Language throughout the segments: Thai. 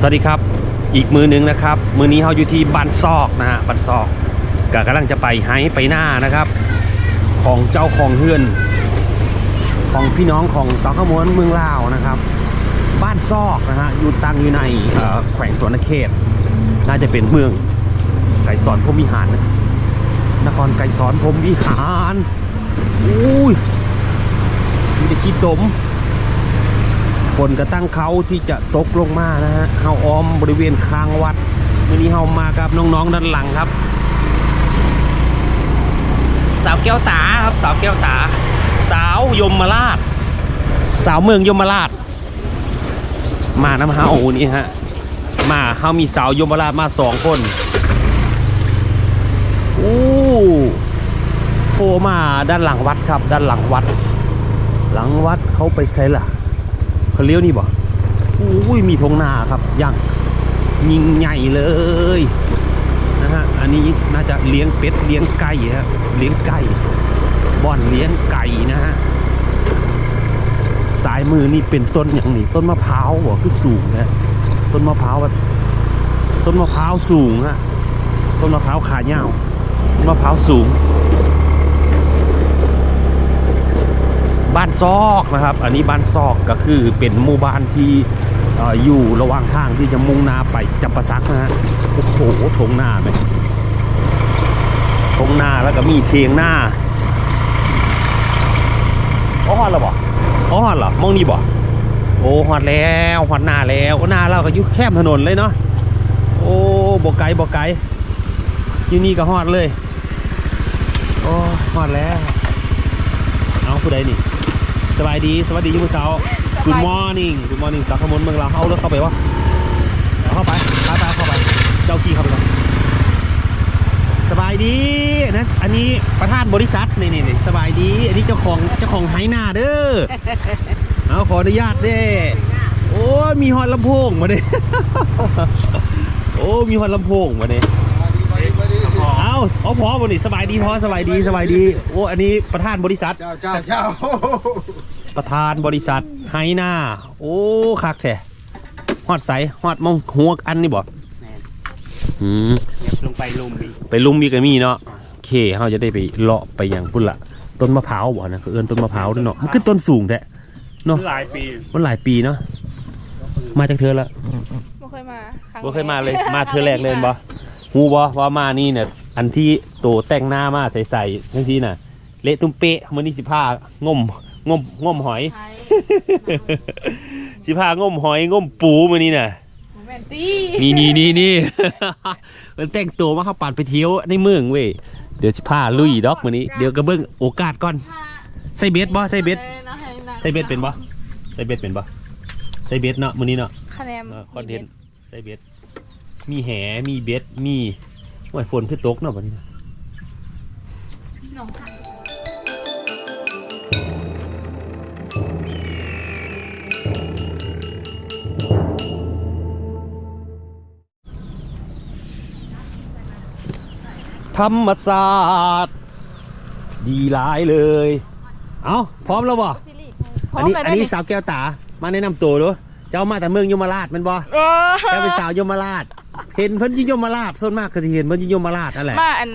สวัสดีครับ อีกมือหนึ่งนะครับ มือนี้เราอยู่ที่บ้านซอกนะฮะบ้านซอกก็กำลังจะไปไฮไปหน้านะครับ ของเจ้าของเฮือน ของพี่น้องของสองขมวนเมืองลาวนะครับ บ้านซอกนะฮะอยู่ตั้งอยู่ในแขวงสวนเขต น่าจะเป็นเมืองไก่สอนพรมวิหารนะนครไก่สอนพรมวิหารอุ้ยมีแต่ขี้ตม ฝนกระตั้งเขาที่จะตกลงมานะฮะเฮาอ้อมบริเวณคางวัดวันนี้เฮามากับน้องๆด้านหลังครับ สาวแก้วตาครับสาวแก้วตา สาวยมราช สาวเมืองยมราช มาน้ำเฮานี่ฮะมาเฮามีสาวยมราชมาสองคนอู้โผล่มาด้านหลังวัดครับ ด้านหลังวัด หลังวัดเขาไปใส่ล่ะ เขาเลี้ยวนี่บ่อุ้ยมีทงนาครับอย่างยิ่งใหญ่เลยนะฮะอันนี้น่าจะเลี้ยงเป็ดเลี้ยงไก่ฮะเลี้ยงไก่บ่อนเลี้ยงไก่นะฮะสายมือนี่เป็นต้นอย่างนี้ต้นมะพร้าวบ่คือสูงนะต้นมะพร้าวแบบต้นมะพร้าวสูงฮะต้นมะพร้าวขาเหี่ยวมะพร้าวสูง บ้านซอกนะครับ อันนี้บ้านซอกก็คือเป็นหมู่บ้านที่เอ่ออยู่ระหว่างทางที่จะมุ่งหน้าไปจำปาสักนะฮะโอ้โหทงหน้าไหมทงหน้าแล้วก็มีเทียงหน้าโอ้ฮอดแล้วบ่โอ้ฮอดเหรอมองนี่บ่โอ้ฮอดแล้วฮอดหน้าแล้วหน้าเราก็อยู่แคมถนนเลยเนาะโอ้บ่ไกลบ่ไกลอยู่นี่ก็ฮอดเลยโอ้ฮอดแล้วเอาผู้ใดนี่ สบายดี สวัสดีอยุคเสาร์ Good morning Good morning สาวขมลเมืองเราวเอารถเข้าไปวะเอาเข้าไปไปไปเข้าไป เจ้าขี่เข้าไปก่อนสบายดีนะอันนี้ประธานบริษัทนี่นี่นี่สบายดี อันนี้เจ้าของเจ้าของไฮนาเด้อเอาขออนุญาตเด้โอ้ยมีฮอตลำโพงมาเด้โอ้มีฮอตลำโพงมาเด้เอาเอาพอบ่นี่สบายดีพอสบายดีสบายดีโอ้อันนี้ประธานบริษัทเจ้าเจ้าเจ้า ประธานบริษัทไฮนาโอ้คักแท้ฮอดใสฮอดมองหัวอันนี่บ่อืมเดี๋ยวลงไปลุมอีกไปลุมมีก็มีเนาะโอเคเฮาจะได้ไปเลาะไปอย่างพุ่นละต้นมะพร้าวบ่นะเขาเอิ้นต้นมะพร้าวด้วยเนาะมันคือต้นสูงแท้เนาะหลายปีมันหลายปีเนาะมาจากเธอละไม่เคยมารั้งบ่เคยมาเลยมาเธอแรกเลยบ่ฮู้บ่ว่ามานี่เนี่ยอันที่โตแต่งหน้ามาใสๆจังซี่น่ะเละตุ้มเป๊ะมื้อนี้สิพางม งมงมหอยไทยสิพางมหอยงมปูมื้อนี้น่ะแมนตี้นี่นี่นี่นี่มันแต่งตัวมาเข้าป่านไปเที่ยวในเมืองเว้ยเดี๋ยวสิพาลุยดอกมื้อนี้เดี๋ยวก็เบิ่งโอกาสก่อนใส่เบ็ดบ่ใส่เบ็ดใส่เบ็ดเป็นบ่ใส่เบ็ดเป็นบ่ใส่เบ็ดเนาะมื้อนี้เนาะคะแนนเออคอนเทนต์ใส่เบ็ดมีแหมีเบ็ดมีโอ้ยฝนคือตกเนาะบัดนี้นะน้องค่ะ ธรรมศาสตร์ ดีหลายเลย เอ้าพร้อมแล้วบ่ซีรีส์อันนี้อันนี้สาวแก้วตามาแนะนำตัวดูเจ้ามาแต่เมืองยมราชแมันบ่เออเจ้าเป็นสาวยมราช เห็นเพิ่นยิยมราชส่วนมากก็สิเห็นเพิ่นยิยมราชนั่นแหละมาอัน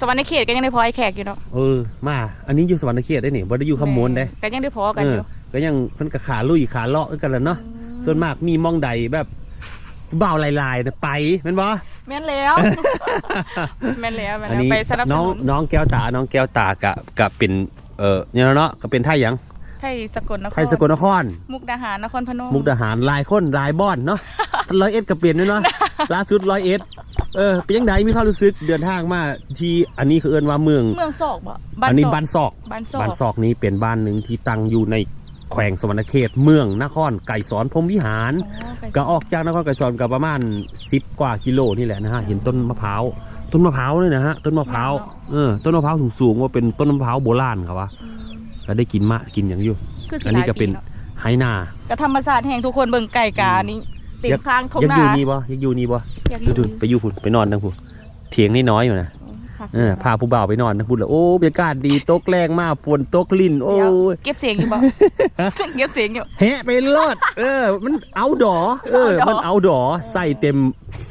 สวรรค์เขตก็ยังได้พอไอ้แขกอยู่เนาะเออมา อันนี้อยู่สวรรค์เขตได้นี่บ่ได้อยู่ขมวนได้ก็ยังได้พอกันเอออยู่ก็ยังเพิ่นก็ขาลุยขาเลาะกันแหล้วเนาะส่วนมากมีมองใดแบบ เบาลายๆน่ะไปแม่นบ่ แม่นแล้ว แม่นแล้วแม่นอันแล้วนี้ไปสนับสน้องนุนน้องแก้วตา น้องแก้วตากะกะเป็นเอ่อเนี่ยเนาะก็เป็นไทยหยังไทยสกลนครไทยสกลนคร มุกดาหารนครพนมมุกดาหารหลายคนหลายบ้อนเนาะ ร้อยเอ็ดก็เปลี่ยนด้วยเนาะล่าสุดร้อยเอ็ดเออเป็นยังไงมีความรู้สึกเดินทางมาที่อันนี้คือเอิ้นว่าเมือง เมืองศอกบ่อันนี้ศกบ้านซอก บ้านศอก บ้านซอกนี้เป็นบ้านหนึ่งที่ตั้งอยู่ใน แขวงสวรรณเขตเมืองนครไก่สอนพรหมวิหารอ๋อไปก็ออกจากนครไก่สอนก็ประมาณ 10 กว่ากิโลนี่แหละนะฮะเห็นต้นมะพร้าวต้นมะพร้าวเลยนะฮะต้นมะพร้าวเออต้นมะพร้าวสูงๆว่าเป็นต้นมะพร้าวโบราณครับวะอืมก็ได้กินมะกินอย่างอยู่คือสิอันนี้ก็เป็นหลายปีไฮนาเนาะก็ธรรมศาสตร์แห่งทุกคนเบิ่งไก่กานี่เต็มค้างทงยังนาอยู่นี่บ่ยังอยู่นี่บ่อยากอดูยู่ดูไปอยู่พุ่นไปนอนทั้งพุ่นเถียงนี่น้อยอยู่นะ ค่ะเออพาผู้บ่าวไปนอนนะพูดเลยโอ้บรรยากาศดีตกแรงมากฝนตกลิ่นโอ้เดี๋ยวยเก็บเสียงอยู่บ่เก็บเสียงอยู่แฮะไปรอดเออ มันเอาดอเออเอาดอมันเอาดอใส่เต็ม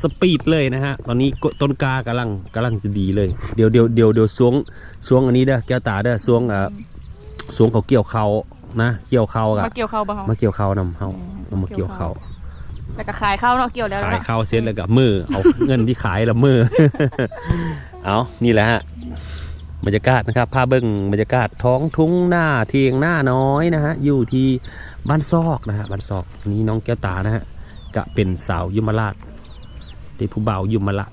สปีดเลยนะฮะ ตอนนี้กต้นกากำลังกำลังจะดีเลย เดี๋ยวเดี๋ยวเดี๋ยวเดี๋ยวสวงสวงอันนี้เด้อแก้วตาเด้อสวงเอ่อสวงเขาเกี่ยวเขานะเกี่ยวเขากะมาเกี่ยวเข้าบ่เฮามาเกี่ยวเขานำเฮาเอามาเกี่ยวเขาแล้วก็ขายข้าวเนาะเกี่ยวแล้วขายเนาะข้าวเสร็จแล้วก็มือเอาเงินที่ขายละมือ เอานี่แหละฮะบรรยากาศนะครับพาเบิ้งบรรยากาศท้องทุ่งหน้าเทียงหน้าน้อยนะฮะอยู่ที่บ้านซอกนะฮะบ้านซอกนี่น้องแก้วตานะฮะกะเป็นสาวยมราชเด็กผู้บ่าวยมราช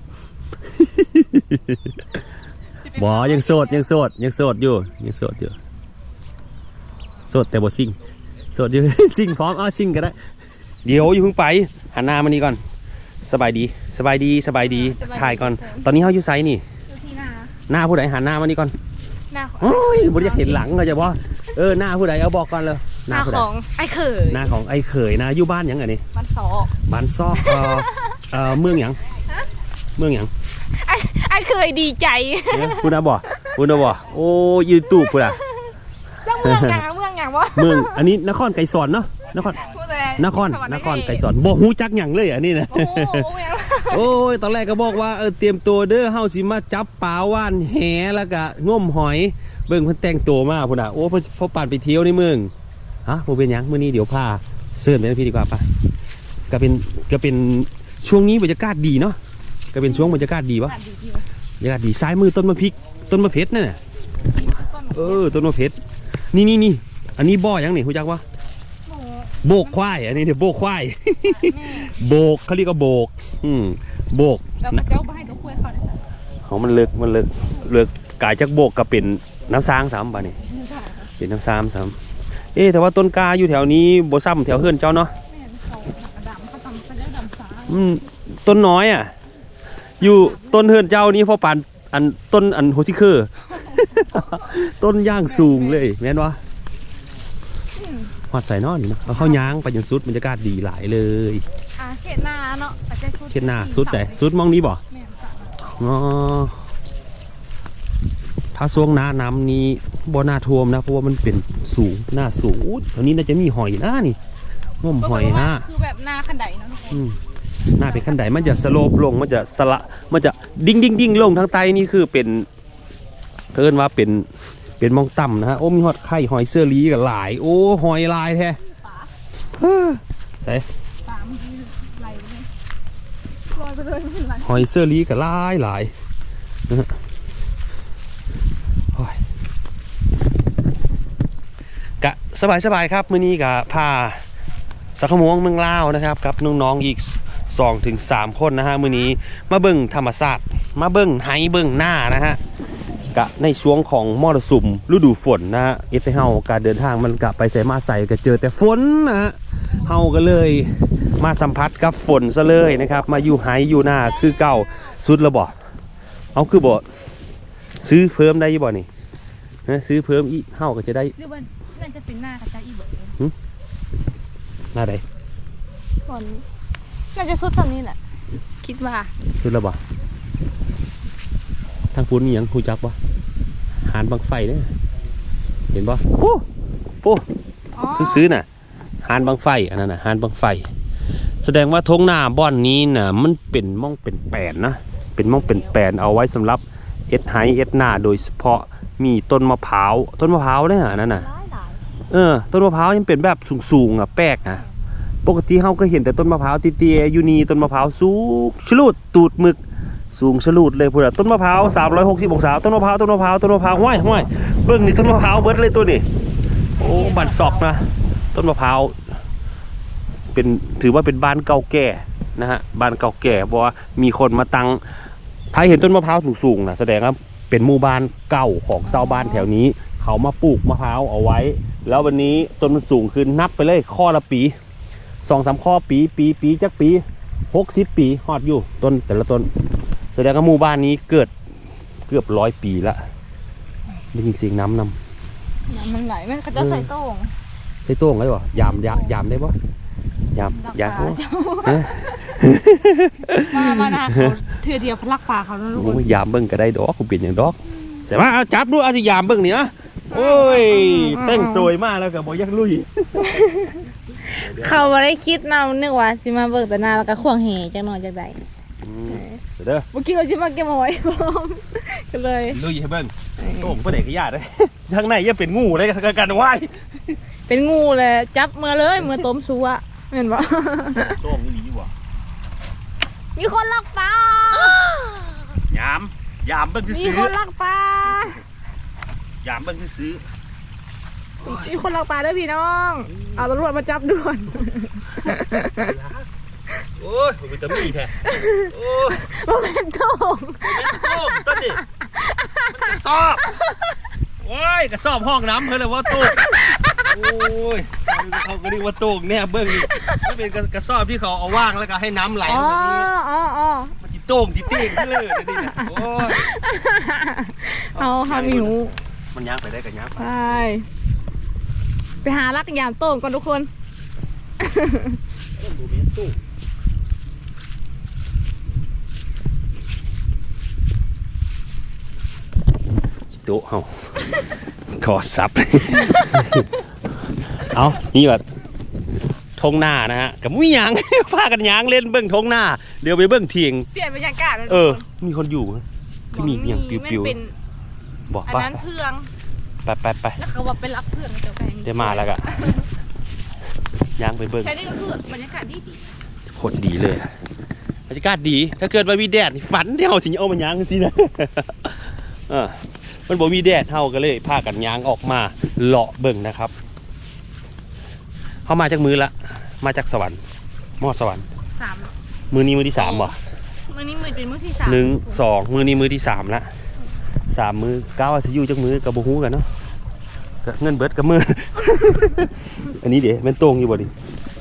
บอยังโสดยังโสดยังโสดอยู่ยังโสดอยู่โสดแต่บ่ซิ่งโสดอยู่ซิ่งพร้อมเอาซิ่งก็ได้เดี๋ยวอยู่เพิ่งไปหันหน้ามานี่ก่อน สบายดีสบายดีสบายดีถ่ายก่อน ตอนนี้เขาอยู่ไซนี่ หน้าหน้าผู้ใดหันหน้ามานี่ก่อนหน้าโอ้ยบุญจะเห็นหลังเลยจะบ่เออหน้าผู้ใดเอาบอกก่อนเลยหน้าผู้ใดของไอ้เขยหน้าของไอ้เขยนะอยู่บ้านหยังไงนี่มันสอกบ้านซอกเอ่อเอ่อเมืองหยังเมืองหยังไอ้ไอ้เขยดีใจเนี่ยคุณนะบ่คุณนะบ่โอ้ยืนตูบคุณอะเจ้าเมืองอย่างเมืองอย่างวะ เมืองอันนี้นครไกรสอนเนาะนครพูดอะไร นครสวัสดีนครไกรสอนบ่ฮู้จักหยังเลยอันนี้นะโอ้โหอย่างโอ้ยตอนแรกก็บอกว่าเออเตรียมตัวเด้อเฮาสิมาจับปลาว่านแหแล้วก็ง่มหอย เบิ่งเพิ่นแต่งตัวมาพุ่นน่ะโอ้เพิ่นพอป่านไปเที่ยวในเมืองฮะบ่เป็นหยังมื้อนี้เดี๋ยวพาเสิร์นไปให้พี่ดีกว่าป่ะก็เป็นก็เป็นช่วงนี้บรรยากาศดีเนาะก็เป็นช่วงบรรยากาศดีวะอ่านดีดีบรรยากาศดีซ้ายมือต้นมะพริก ต้นมะเพชรนั่นน่ะเออต้นมะเพชรนี่นี่นี่อันนี้บ่อหยังนี่ฮู้จักวะ โบกควายอันนี้เดี๋ยวโบกควาย โบกเขาเรียกว่าโบก อืมโบกแล้วก็เจ้าบ้านก็คุยเขาได้สักของมันเลิกมันเลิกเลิกกายจากโบกกับเป็นน้ำซางสามบานี่เป็นน้ำซามสามเอ๊ะแต่ว่าต้นกาอยู่แถวนี้โบซ้ำแถวเฮือนเจ้าเนาะแม่นเขาดำเขาทำเขาได้ดำฟ้าอืมต้นน้อยอะ อยู่ต้นเฮือนเจ้านี้พอปานอันต้นอันโฮซิเคอร์ต้นย่างสูงเลยแม่นวะห อดใส่นอนนี่เนาะเอาเข้าย้างไปจนสุดบรรยากาศดีหลายเลยอะเขตหน้าเนาะแต่ใจสุดเข็ดหน้าสุดแต่สุดมองนี้บ่แม่นจ้ะอ๋อถ้าช่วงหน้าน้ำนี้บ่น่าท่วมนะเพราะว่ามันเป็นสูงหน้าสูงอุ๊ยตอนนี้น่าจะมีหอยนะนี่ง่มหอยนะคือแบบหน้าขันไดเนาะทุกคนอืมหน้าเป็นขั้นใดมันจะสโลปลงมันจะสละมันจะดิ้งดิ้งดิ้งลงทางใต้นี่คือเป็นเกินว่าเป็น เป็นมองต่ำนะฮะโอ้มีหอดไข่หอยเสื้อลีกับหลาย โอ้หอยลายแท้เฮ้อใส่ตามที่ไหลไปเลยลอยไปเลยไม่เป็นไรหอยเสื้อลีกับหลายหลายนะฮะโอ้ยกะสบายสบายๆครับมื้อนี้กะพาสักขโมงเมืองลาวนะครับกับน้องๆอีก2ถึง3คนนะฮะมื้อนี้มาเบิ่งธรรมศาสตร์มาเบิ่งไฮเบิ่งหน้านะฮะ กะในช่วงของมรสุมฤดูฝนนะฮะเอตเฮาการเดินทางมันกะไปใส่มาใส่ก็เจอแต่ฝนนะฮะเฮาก็เลยมาสัมผัสกับฝนซะเลยนะครับ มาอยู่ไฮอยู่หน้าคือเก่าสุดและบ่เอาคือบ่ซื้อเพิ่มได้อยี่บ่นี่นะซื้อเพิ่มอีกเฮาก็จะได้หรือว่านั่นจะเป็นหน้ากับจ้าอีเบิร์ดหน้าใดฝนน่าจะสุดตอนนี้แหละคิดว่าสุดและบ่ ทางพูนมีหยังฮู้จักบ่หานบังไฟเด้อเห็นบ่ปุ๊ปุ๊อ๋อซื้อๆน่ะหานบังไฟอันนั้นน่ะหานบังไฟ แสดงว่าทงหน้าบ่อนนี้น่ะ มันเป็นม่องเป็นแปลนนะ เป็นม่องเป็นแปลนเอาไว้สำหรับเอ็ดไฮเอ็ดหน้าโดยเฉพาะมีต้นมะพร้าวต้นมะพร้าวเนี่ยอันนั้นน่ะหลายหลายเออต้นมะพร้าวยังเป็นแบบสูงๆอะแปลกอะปกติเฮาก็เห็นแต่ต้นมะพร้าวเตี้ยๆอยู่นี่ต้นมะพร้าวสูงชะลูดตูดหมึก สูงชะลูดเลยพุ่นน่ะต้นมะพร้าว360องศาต้นมะพร้าวต้นมะพร้าวต้นมะพร้าวห้วยห้วยเบิ่งนี่ต้นมะพร้าวเบิดเลยตัวนี้โอ้บันซอกนะ ต้นมะพร้าวเป็นถือว่าเป็นบ้านเก่าแก่นะฮะบ้านเก่าแก่เพราะว่ามีคนมาตั้งถ้าเห็นต้นมะพร้าวสูงๆนะแสดงว่าเป็นหมู่บ้านเก่าของชาวบ้านแถวนี้ เขามาปลูกมะพร้าวเอาไว้ แล้ววันนี้ต้นมันสูงขึ้นนับไปเลยข้อละปีสองสามข้อปีปีปีจักปีหกสิบปีฮอดอยู่ต้นแต่ละต้น แสดงว่าหมู่บ้านนี้เกิดเกือบร้อยปีละได้ยินเสียงน้ำนำน้ำมันไหลแม่เขาจะใส่โต้งใส่โต้งได้บ่ยามยามยามได้บ่ยามดักยามปลาเอ้ยมามานะเขาเถื่อเดียวพลักปลาเขาแล้วทุกคโอ้นยยามเบิ่งก็ได้ดอกกูเปลี่ยนอย่างดอกเสียมาเอาจับดูเอาสิยามเบิ่งนี่นะโอ้ยแต่งสวยมากแล้วก็บ่อยักลุยเขาบ่ได้คิดนำนึกว่าสิมาเบิกแต่หนาแล้วก็ข่วงแหจังหน่อยจังได อืมเด้อบ่คิดว่าสิมาเก็บเอาไว้พร้อมก็เลยลุยให้เบิ่งโต้งบ่ได้ก็ยาดเลยทางในอย่าเป็นงูเลยกันกันไว้เป็นงูเลยจับมือเลยมือต้มซัวเห็นบ่โต้งนี่หลีบ่มีคนลักปลายามยามเบิ่งมีซื้อคนลักปลาๆยามเบิ่งซื้อมีคนลักปลาด้วยพี่น้อง เอาตำรวจมาจับด่วนๆ โอ้ยมันจะมีแท้โอ้ยมันเป็นโถงเป็นโต้งต้นดิมันกระสอบโอ้ยกระสอบห้องน้ำเฮ้ยเลยว่าโต้งโอ้ยเขาก็เรียกว่าโต้งเนี่ยเบิ่งนี่มันเป็นกระสอบที่เขาเอาว่างแล้วก็ให้น้ำไหลอ๋อแบบนี้อ๋ออ๋อมันจิโต้งจิเต้งขึ้นเลยเดี๋ยวนี่นะโอ้ยเอาหาหมิวมันย่างไปได้กันย่างไปไปไปหาลักยามโต้งก่อนทุกคนต้ ดูเมนตู้โต๊ะเฮาขอซับ เอานี่แบบทงหน้านะฮะกับมุ้ยยาง พากันยางเล่นเบิ้งทงหน้า เดี๋ยวไปเบิ้งเทียง เปลี่ยนบรรยากาศแล้วเออทุกคนมีคนอยู่คือมีอย่างปิวมันเป็นๆบอกอันไปนั้นเพื่องไปไปไปแล้วเขาว่าเป็นรักเพื่องเจ้าแพงเดี๋ยวมาแล้วก็ยางไปเบิ้ง แค่นี้ก็คือบรรยากาศดีดีโคตรดีเลยอะบรรยากาศดี ถ้าเกิดว่ามีแดดนี่ฝันที่เฮาสิเอามันยางสินะ เออ มันบ่มีแดดเฮาก็เลยพากันยางออกมาเลาะเบิ่งนะครับเฮามาจากมือละ มาจากสวรรค์มอดสวรรค์สามมือนี้มือที่สามบ่มือนี้มือเป็นมือที่สามหนึ่งสองมือนี้มือที่สามละสามมือก้าวาสิอยู่จากมือกับบ่ฮู้กันเนาะก็เงินเบิดกับมือ อันนี้เดี๋ยวแม่นโตรงอยู่บ่ดิ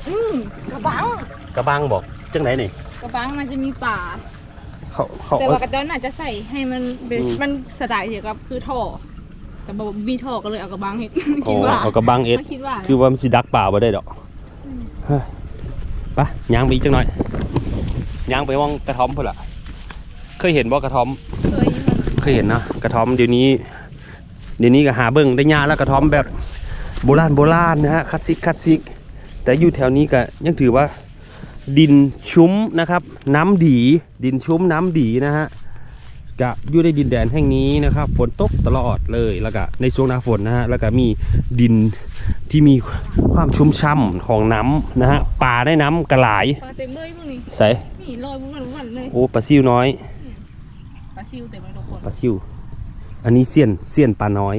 อืมกระบังกระบังบอกจังไหนนี่กระบังมันจะมีป่า เขาเขาแต่เอาว่ากระดอนอาจจะใส่ให้มันเป็นอืมมันสไตล์เดียวกับคือท่อแต่บอกมีท่อก็เลยเอากระบังเฮ็ดโอ้คิดว่าเอากระบังเอ็ดไม่คิดว่านะคือว่ามันสิดักป่าบ่ได้ดอกเฮ้ยไปย่างไปอีกจังหน่อยย่างไปว่องกระท่อมเพื่อละเคยเห็นบ่กระท่อมเคยอยู่ค่ะเคยเห็นเนาะกระท่อมเดี๋ยวนี้ เดี๋ยวนี้ก็หาเบิ่งได้ยากแล้วกระท่อมแบบโบราณโบราณนะฮะคลาสสิกคลาสสิกแต่อยู่แถวนี้ก็ยังถือว่า ดินชุ่มนะครับ น้ำดีดินชุ่มน้ำดีนะฮะกะอยู่ในดินแดนแห่งนี้นะครับ ฝนตกตลอดเลยแล้วก็ในช่วงหน้าฝนนะฮะแล้วก็มีดินที่มีความชุ่มช่ำของน้ำนะฮะป่าได้น้ำกระหลายปลาเต็มเลยพวกนี้ใส่นี่ลอยมุ้งมันมันเลยโอ้ปลาซิวน้อยปลาซิวเต็มเลยทุกคนปลาซิว อันนี้เสี้ยนเสี้ยนปลาน้อย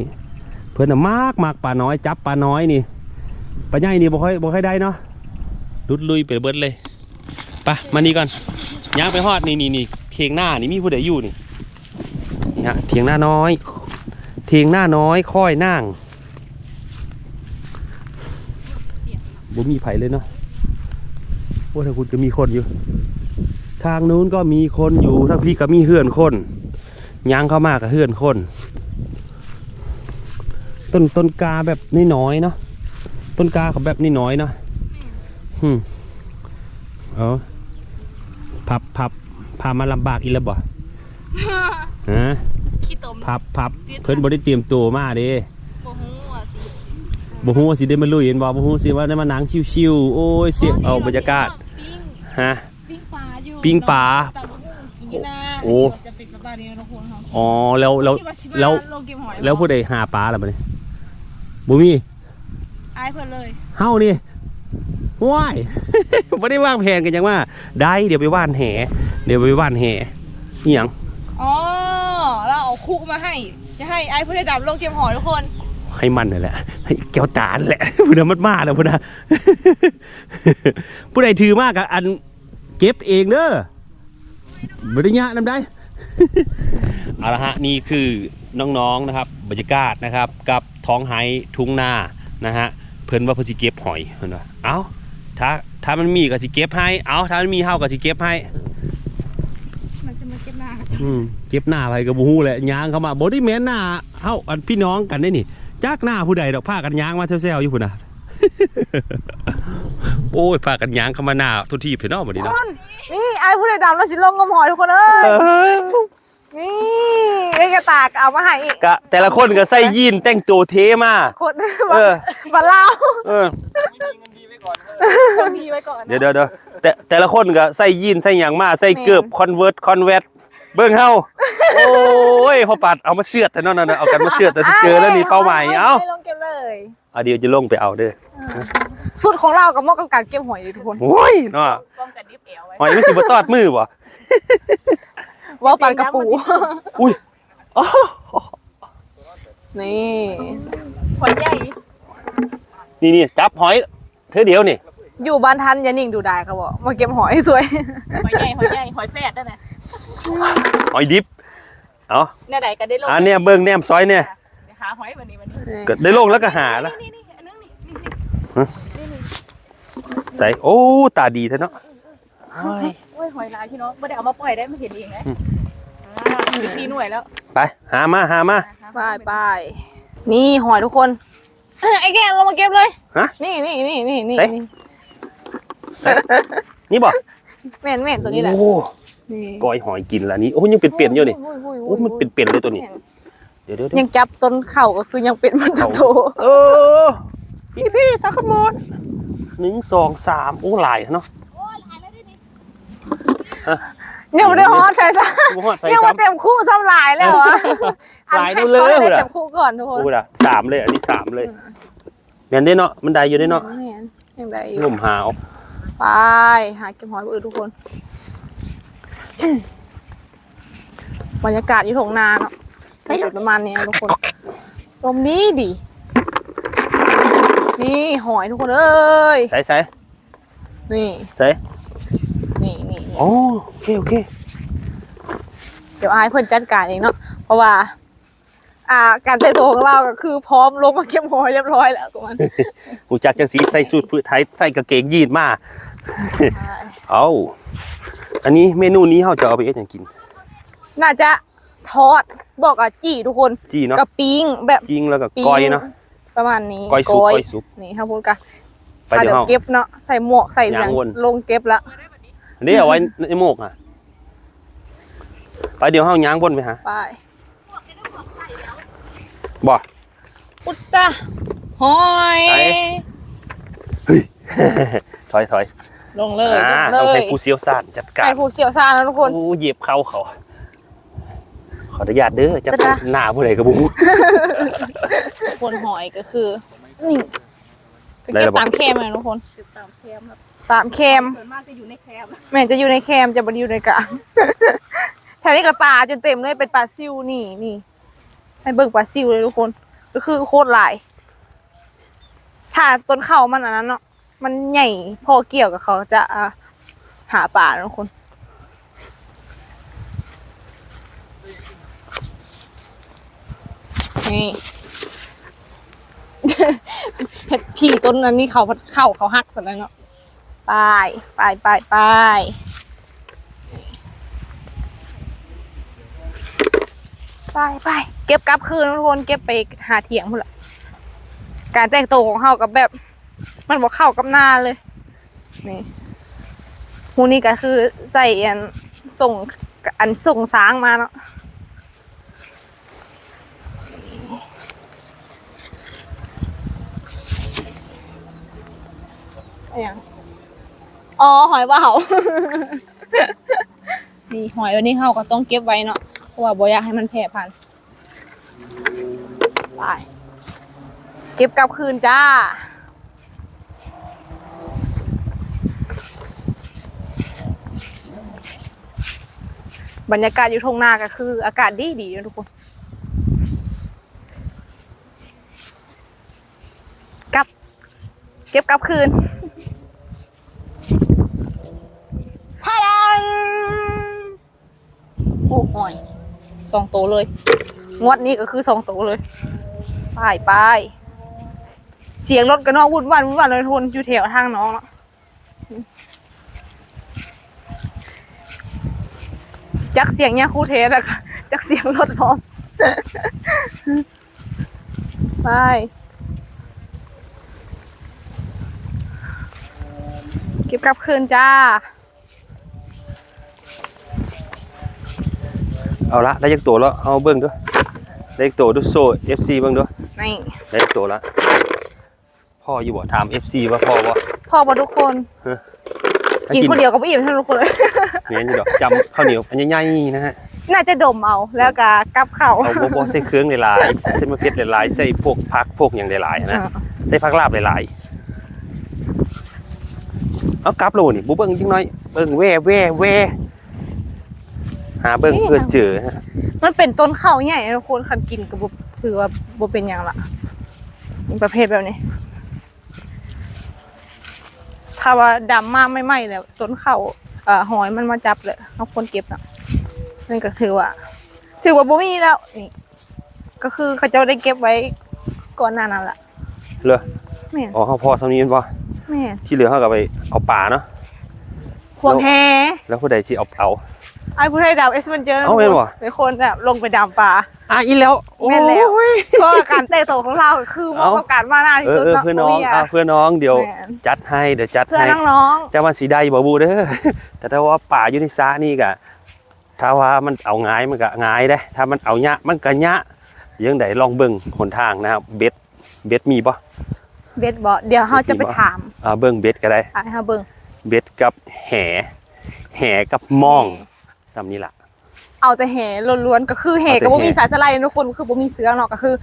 เพื่อนน่ะมากมากปลาน้อยจับปลาน้อยนี่ปลาใหญ่นี่บ่ค่อยบ่ค่อยได้เนาะลุดลุยไปเบิดเลยไปะมานี่ก่อนย่างไปฮอดนี่นี่นี่เทียงหน้านี่มีผู้ใดอยู่นี่นี่ฮะเทียงหน้าน้อย เทียงหน้าน้อยค่อยนั่งบ่มีไผเลยเนาะว่าทางคุณก็มีคนอยู่ ทางนู้นก็มีคนอยู่ทางพี่ก็มีเฮือนคนย่างเข้ามากับเฮือนคนต้นต้นกาแบบน้อยๆเนาะต้นกาเขาแบบน้อยๆเนาะอืมเอา พับพับพามาลำบากอีกแล้วบ่ฮะขี้ตมพับพับเพิ่นบ่ได้เตรียมตัวมาเด้โมโหอะสิบ่ฮู้ว่าสิได้มาลุยเห็นบ่บ่ฮู้สิว่าได้มานั่งชิวๆโอ้ยเสียเอาบรรยากาศปิ้งฮะปิ้งปลาอยู่ปิ้งปลาตำบักหุ่งกินอยู่นะโอ้จะเป็นกับปลานี้นะคุณเขาอ๋อแล้วแล้วคิดาชิบะแล้วโลเกมหอยแล้วผู้ใดหาปลาล่ะบัดนี้บ่มีอายเพื่อนเลยเฮานี่ ว้ายไม่ได้วางแผนกันยังว่า ได้เดี๋ยวไปว่านแห เดี๋ยวไปว่านแหนี่ยังอ๋อเราเอาคุกมาให้ จะให้ไอ้เพื่อนได้ดับโลเกมหอยทุกคน ให้มันนั่นแหละให้แก้วตาลแหละพูดมันมาแล้วพูดนะผู้ใดถือมากอะอันเก็บเองเด้อบริญญานำได้เอาละฮะนี่คือน้องๆนะครับ บรรยากาศนะครับ กับท้องไห้ทุ่งนานะฮะเพิ่นว่าเพิ่นสิเก็บหอยเพิ่นว่าเอ้า ถ้าถ้ามันมีก็สิเก็บให้ เอ้าถ้ามันมีเฮาก็สิเก็บให้ มันจะมาเก็บหน้ากันอืมเก็บหน้าไปกับบูฮูแหละยางเข้ามาบอดี้แมนหน้าเฮาอันพี่น้องกันได้นี่จากหน้าผู้ใดดอกผ้ากันยางมาเซลๆอยู่พุ่นน่ะ โอ้ยพากันยางเข้ามาหน้าทุกทีเพิ่นเนาะบัดนี้ทุกเนาะคนนี่ไอ้ผู้ใดดำแล้วสิลงงมหอยทุกคนเอ้ยเออนี่ไอ้กระตากเอามาให้อีกกะแต่ละคนก็ใส่ยีนแต่งตัวเท่มาคนเออบัลเล่าเออ คนดีไว้ก่อนเดี๋ยวเดี๋ยวเดี๋ยวแต่แต่ละคนก็ใส่ยีนใส่หยังมาใส่เกือบคอนเวิร์ตคอนแวตเบิ่งเฮาโอ้ยพอปัดเอามาเชือดแต่นั่นน่ะเอากันมาเชือดแต่เจอแล้วนี่เป้าหมายเอ้าไม่ลงเก็บเลยเอาเดี๋ยวจะลงไปเอาเด้อสุดของเรากับเหมอกับการเก็บหอยเลยทุกคนโอ้ยเนาะป้องกันดิบเอวไว้หอยมันสิบ่ตอดมือบ่ว่าปันกระปูอุ้ยนี่หอยใหญ่นี่นี่จับหอย เธอเดียวนี่อยู่บ้านทันอย่านิ่งดูได้เขาบอกมาเก็บหอยสวยหอยใหญ่หอยใหญ่หอยแฝดนั่นน่ะหอยดิบเอาเนี่ยใดก็ได้ลงอันเนี้ยเบิ่งแนมซอยเนี่ยเดี๋ยวหาหอยวันนี้วันนี้ก็ได้ลงแล้วก็หาละนี่นี่อันนึงนี่ใส่โอ้ตาดีแท้เนาะโอ้ยหอยลายพี่น้องไม่ได้เอามาปล่อยได้มาเห็นเองนะอืมอ่าสิบสี่หน่วยแล้วไปหามาหามาไปไปนี่หอยทุกคน ไอ้แกลงมาเก็บเลยฮะนี่นี่นี่นี่นี่เอ๊ะนี่นี่บ่แม่นแม่นตัวนี้แหละโอ้นี่ก้อยหอยกินแล้วนี่โอ้ยังเป็นเปลี่ยนๆอยู่นี่โอ้ยโอ้ยโอ้มันเป็นเปลี่ยนเลยตัวนี้ เดี๋ยวเดี๋ยวเดี๋ยวยังจับต้นเข่าก็คือยังเป็นมันจะโตเออพี่พี่สักขโมดหนึ่งสองสามโอ้หลายเนาะ ยังไม่ได้ฮอตใส่ซะบ่ฮอดใส่ยังซ้มาเต็มคู่ซ้ำลายแล้วอะหลายนู่นเลยอันเหรอให้ขาได้เต็มคู่ก่อนทุกำคนโอ้ล่ะสามเลยอันนี้สามเลยแม่นได้เนาะมันได้อยู่ได้เนาะแม่นยังได้อยู่ งมหาวไป หาเก็บหอยอื่นทุกคน บรรยากาศอยู่ทงนาเนาะก็อยู่ประมาณนี้ทุกคนลมนี้ดีนี่หอยทุกคนเอ้ยใส่ใส่นี่ใส่ นี่นี่นี่โอ้โอเคโอเค เดี๋ยวอายเพิ่นจัดการเองเนาะเพราะว่า อ่า การแต่งตัวของเราก็คือพร้อมลงมาเก็บหอยเรียบร้อยแล้วทุกคนหูจักจังสีใส่สูทพื้นไทยใส่กางเกงยีนมาเอาอันนี้เมนูนี้เขาจะเอาไปเอ็ดหยังกิน น่าจะทอดบอกอะจี่ทุกคนจี้เนาะกับปิ้งแบบจิ้งแล้วก็ปิ้งก้อยเนาะประมาณนี้ก้อยซุปก้อยซุปนี่ครับพูดกันไปเดี๋ยวอะเฮาเก็บเนาะใส่หมวกใส่หย่างวนลงเก็บละ อันนี้เอาไว้ในโมกอะ ไปเดี๋ยวเฮาย่างบนไปหาไปบ่อุตตะหอยไปถอยถอยลงเลยอ่าลต้องงเลให้ยผู้เชี่ยวชาญจัดการให้ผู้เชี่ยวชาญนะทุกคนโอ้เหยียบเข้าเขา ขออนุญาตเด้อจะจะเป็นได้หน้าผู้ใดกระบุ คนหอยก็คือนี่ก็ได้เก็แล้บวบ่ตามแคมเลยทุกคนติดตามแคมครับ ตามแคมส่วนมากจะอยู่ในแคมแม่จะอยู่ในแคมจะบไดอยู่ในกลางแถวนี้กับปลาจนเต็มเลยเป็นปลาซิวนี่นี่ให้เบิ่งปลาซิวเลยทุกคน ก็คือโคตรหลายถ้าต้นเขามันอันนั้นเนาะมันใหญ่พอเกี่ยวกับเขาจะอ่าหาปลาทุกคนนี่เห็ดผีต้นนั้นนี่เขาเข้าเขาหักหมดแล้วเนาะ ไปไปไปไปไปไปเก็บกลับคืนทุกคนเก็บไปหาเถียงพุ่นละการแต่งตัวของเขากับแบบ มันบอกเข้ากับหน้าเลย นี่หูนี่ก็คือใส่อันส่งอันส่งสางมาเนาะอย่าง อ๋อหอยว่าวนี่หอยวันนี้เขาก็ต้องเก็บไว้เนาะเพราะว่าบ่อยากให้มันแพร่พันธุ์ไปเก็บกลับคืนจ้าบรรยากาศอยู่ทงนาก็คือ อากาศดีดีนะทุกคน กลับ เก็บกลับคืน ท่าดังโอ้หอย สองโตเลย งวดนี้ก็คือสองโตเลยไปไปเสียงรถก็นอกวุ่นวันวุ่นวันเลยทนอยู่แถวทางน้องเนาะจักเสียงเนี่ยคู่เทสอะค่ะจักเสียงรถพร้อมไปก็บกลับคืนจ้า เอาละได้ยักตัวแล้วเอาเบิ่งด้วยได้ยักตัวดูโซ่ FC เบิ่งด้วยนี่ได้ยักตัวแล้วพ่ออยู่บ่ถาม FC ว่าพ่อว่าพ่อบอกทุกคนกินคนเดียวก็ไม่อิ่มทั้งทุกคนเลยเมียนอยู่ดอกจำข้าวเหนียวอันใหญ่ๆนะฮะน่าจะดมเอาแล้วก็กลับเข่าเอาบ่บ่ใส่เครื่องหลายๆใส่มะเขือหลายๆใส่พวกผักพวกหยังหลายๆนะใส่ผักลาบหลายๆเอากลับโลนี่บ่เบิ่งจังน้อยเบิ่งแว่แว่แว่ หาเบิ่งเพื่อเจอฮะมันเป็นต้นข้าวใหญ่ทุกคนคันกินก็บ่ถือว่าบ่เป็นอย่างละเป็นประเภทแบบนี้ถ้าว่าดำมากไม่ไหม้แล้วต้นข้าวเอ่อหอยมันมาจับเลยเอาคนเก็บน่ะนั่นก็ถือว่า ถือว่าบ่มีแล้วนี่ก็คือเขาเจ้าได้เก็บไว้ก่อนหน้านั้นละเหรอแม่นอ๋อเฮาพอสำนี้แม่นบ่แม่นที่เหลือเฮาก็ไปเอาปลาเนาะควงแฮแล้วผู้ใดสิเอาเอา ไอ้ผู้ให้ดาวเอสมันเจอเอ้าแม่นบ่ เป็นคนแบบลงไปดำปลา อะอีแล้วแม่นแล้วโอ้ยก็การเตะโตของเราคือเหมาะเอ้า กับการมาหน้าที่เออสุดเออเนาะเพื่อนน้องบ่มีะอะเพื่อนน้องเดี๋ยวแม่นจัดให้เดี๋ยวจัดเพื่อให้น้องจะมาสีได้บ่บูเด้อ แต่ถ้าว่าป่าอยู่ในสระนี่ก็ถ้าว่ามันเอาง่ายมันก็ง่ายได้ ถ้ามันเอายะมันก็ยะยังไดลองเบิ่งหนทางนะครับเบ็ดเบ็ดมีบ่ๆเบ็ดบอกเดี๋ยวเขาจะไปถามอ่าเบิ่งเบ็ดก็ได้ ไอ้ฮะเบิ้งเบ็ดกับแห่แห่กับมอง ซ้ำนี่ล่ะเอาแต่แห่ล้วนๆก็คือแห่เอาแต่ก็บ่มีแห่สายสไลด์ทุกคนคือบ่มีเสือเนาะก็คือ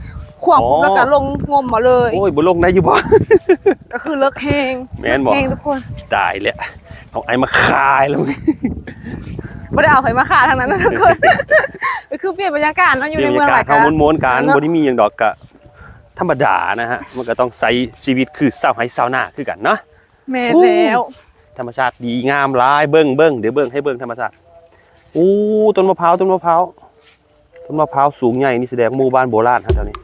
ข่วงอ๋อปุ๊บแล้วก็ลงงมมาเลยโอ้ยบ่ลงได้อยู่บ่ก็คือเลิกแหงแม่นบ่แหงทุกคนตายแล้วเอาไอ้มาคายแล้วบ่ได้เอาไผมาฆ่าทั้งนั้นนะทุกคนก็คือเปลี่ยนบรรยากาศเนาะอยู่ในเมืองหลายเข้ากันม้วนๆกันเนอะบ่ได้มีหยังดอกก็ธรรมดานะฮะมันก็ต้องใช้ชีวิตคือสาวไห้สาวนาคือกันเนาะแม่นแล้วธรรมชาติดีงามหลายเบิ้งเบิ้งเดี๋ยวเบิ้งให้เบิ้งธรรมชาติ อู้ต้นมะพร้าวต้นมะพร้าวต้นมะพร้าวสูงใหญ่นี่แสดงหมู่บ้านโบราณครับแถวนี้